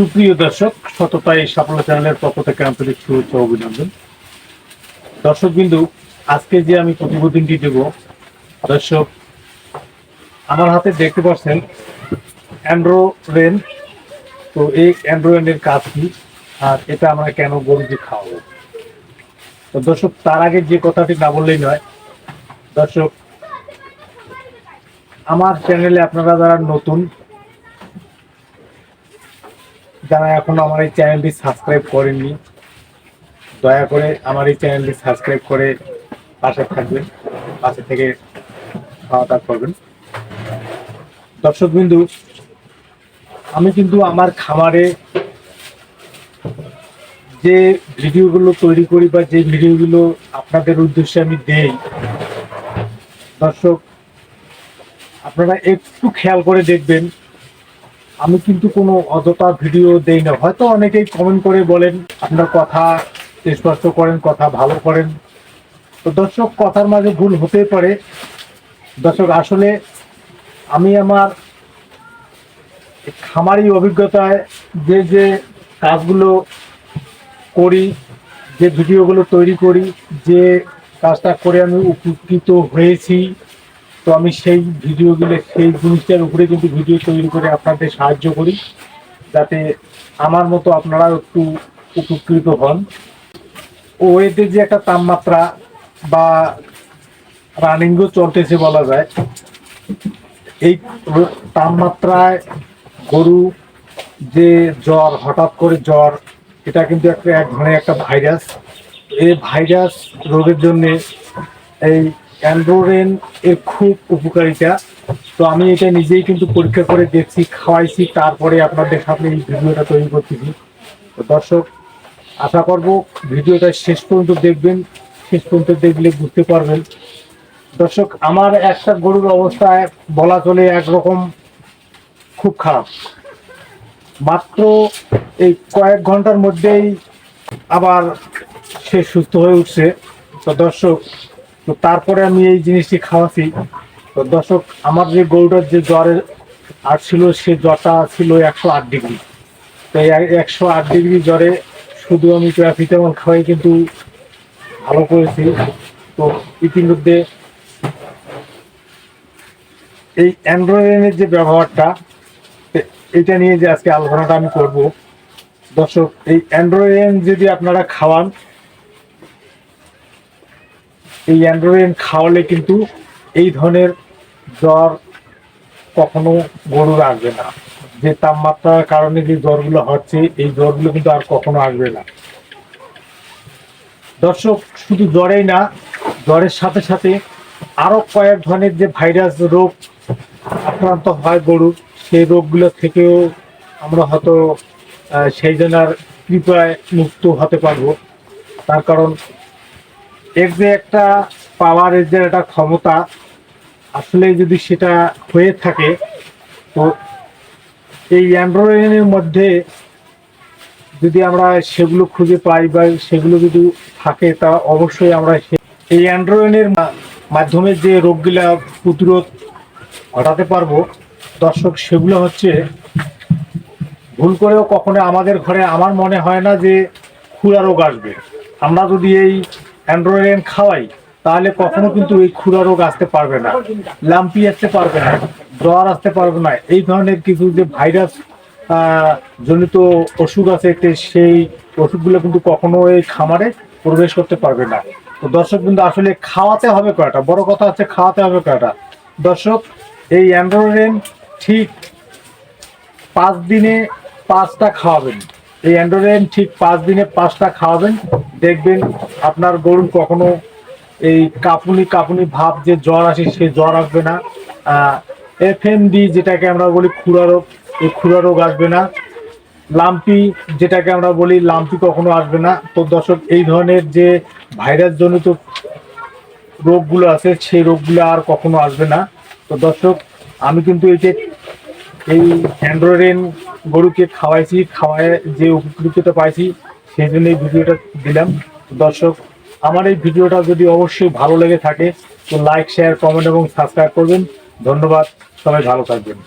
সুপ্রিয় দর্শক, সততা এই সাফল্য চ্যানেলের পক্ষ থেকে আন্তরিক শুভেচ্ছা অভিনন্দন। দর্শক বিন্দু আজকে যে আমি প্রতিবেদনটি দেব, দর্শক, আমার হাতে দেখতে পাচ্ছেন অ্যান্ড্রো রেন। তো এই অ্যান্ড্রো রেনের কাজ কি আর এটা আমরা কেন গরুকে খাওয়াবো? তো দর্শক, তার আগে যে কথাটি না বললেই নয়, দর্শক, আমার চ্যানেলে আপনারা যারা নতুন যারা এখন আমার এই চ্যানেলটি সাবস্ক্রাইব করেননি, দয়া করে আমার এই চ্যানেলটি সাবস্ক্রাইব করে পাশে থাকবেন, পাশে থেকে খাওয়া দাওয়া করবেন। দর্শক বিন্দু আমি কিন্তু আমার খামারে যে ভিডিওগুলো তৈরি করি বা যে ভিডিওগুলো আপনাদের উদ্দেশ্যে আমি দেই, দর্শক, আপনারা একটু খেয়াল করে দেখবেন আমি কিন্তু কোনো অযথা ভিডিও দেই না। হয়তো অনেকেই কমেন্ট করে বলেন, আপনার কথা স্পষ্ট করেন, কথা ভালো করেন। তো দর্শক, কথার মাঝে ভুল হতেই পারে। দর্শক, আসলে আমি আমার খামারি অভিজ্ঞতায় যে যে কাজগুলো করি, যে ভিডিওগুলো তৈরি করি, যে কাজটা করে আমি উপকৃত হয়েছি তো আমি সেই ভিডিওগুলো, সেই জিনিসটার উপরে কিন্তু ভিডিও তৈরি করে আপনাদের সাহায্য করি, যাতে আমার মতো আপনারা একটু উপকৃত হন। ও এতে যে একটা তাপমাত্রা বা রানিংও চলতেছে বলা যায়, এই তাপমাত্রায় গরু যে জ্বর, হঠাৎ করে জ্বর, এটা কিন্তু একটা এক ধরনের একটা ভাইরাস। এই ভাইরাস রোগের জন্যে এই অ্যান্ড্রোরেন এর খুব উপকারিতা। তো আমি এটা নিজেই কিন্তু পরীক্ষা করে দেখছি, খাওয়াইছি, তারপরে আপনাদের সামনে এই ভিডিওটা তৈরি করতেছি। তো দর্শক, আশা করব ভিডিওটা শেষ পর্যন্ত দেখবেন, শেষ পর্যন্ত দেখলে বুঝতে পারবেন। দর্শক, আমার একটা গরুর অবস্থায় বলা চলে একরকম খুব খারাপ। মাত্র এই কয়েক ঘণ্টার মধ্যেই আবার সে সুস্থ হয়ে উঠছে। তো দর্শক তো তারপরে আমি এই জিনিসটি খাওয়াছি। তো দর্শক, আমার যে গরুটার যে জ্বরের আর ছিল, সে জ্বরটা ছিল একশো আট ডিগ্রি। তো এই একশো আট ডিগ্রি জ্বরে শুধু আমি প্যারাসিটামল খাওয়াই কিন্তু ভালো করেছি। তো ইতিমধ্যে এই অ্যান্ড্রয়েডের যে ব্যবহারটা, এটা নিয়ে যে আজকে আলোচনাটা আমি করব। দর্শক, এই অ্যান্ড্রয়েড যদি আপনারা খাওয়ান এই অ্যান্ড্রয়েড খাওয়ালে কিন্তু এই ধরনের জ্বর কখনো গরুর আসবে না। যে তাপমাত্রার কারণে যে জ্বরগুলো হচ্ছে, এই জ্বরগুলো কিন্তু আর কখনো আসবে না। দর্শক, শুধু জ্বরেই না, জ্বরের সাথে সাথে আরও কয়েক ধরনের যে ভাইরাস রোগ আক্রান্ত হয় গরুর সেই রোগগুলো থেকেও আমরা হয়তো সেই জন্য আর কৃপায় মুক্ত হতে পারব। তার কারণ এর যে একটা পাওয়ারের যে একটা ক্ষমতা, আসলে যদি সেটা হয়ে থাকে, তো এই অ্যান্ড্রয়েডের মধ্যে যদি আমরা সেগুলো খুঁজে পাই বা সেগুলো যদি থাকে, তা অবশ্যই আমরা এই অ্যান্ড্রয়েডের মাধ্যমে যে রোগগুলা প্রতিরোধ ঘটাতে পারব, দর্শক, সেগুলো হচ্ছে, ভুল করেও কখনো আমাদের ঘরে আমার মনে হয় না যে খুরা রোগ আসবে। আমরা যদি এই অ্যান্ড্রয়েড খাওয়াই, তাহলে কখনো কিন্তু এই খুরা রোগ আসতে পারবে না, লাম্পি আসতে পারবে না, জ্বর আসতে পারবে না। এই ধরনের কিছু যে ভাইরাস জনিত অসুখ আছে সেই ওষুধগুলো কিন্তু কখনো এই খামারে প্রবেশ করতে পারবে না। তো দর্শক কিন্তু আসলে খাওয়াতে হবে কয়টা? বড় কথা হচ্ছে খাওয়াতে হবে কয়টা? দর্শক, এই অ্যান্ড্রয়েড ঠিক পাঁচ দিনে পাঁচটা খাওয়াবেন। এই অ্যান্ড্রয়েড ঠিক পাঁচ দিনে পাঁচটা খাওয়াবেন। দেখবেন আপনার গরুর কখনো এই কাপুনি কাপুনি ভাব যে জ্বর আসে সে জ্বর আসবে না। এফ ডি যেটাকে আমরা বলি খুরা রোগ, এই খুরা রোগ আসবে না। লাম্পি যেটাকে আমরা বলি লাম্পি কখনো আসবে না। তো দর্শক, এই ধরনের যে ভাইরাস জনিত রোগগুলো আছে, সেই রোগগুলো আর কখনো আসবে না। তো দর্শক, আমি কিন্তু এই যে এই অ্যান্ড্রয়েড গরুকে খাওয়াইছি, খাওয়ায় যে উপকৃততা পাইছি, সেই জন্য এই ভিডিওটা দিলাম। দর্শক, আমার এই ভিডিওটা যদি অবশ্যই ভালো লেগে থাকে, তো লাইক শেয়ার কমেন্ট এবং সাবস্ক্রাইব করবেন। ধন্যবাদ, সবাই ভালো থাকবেন।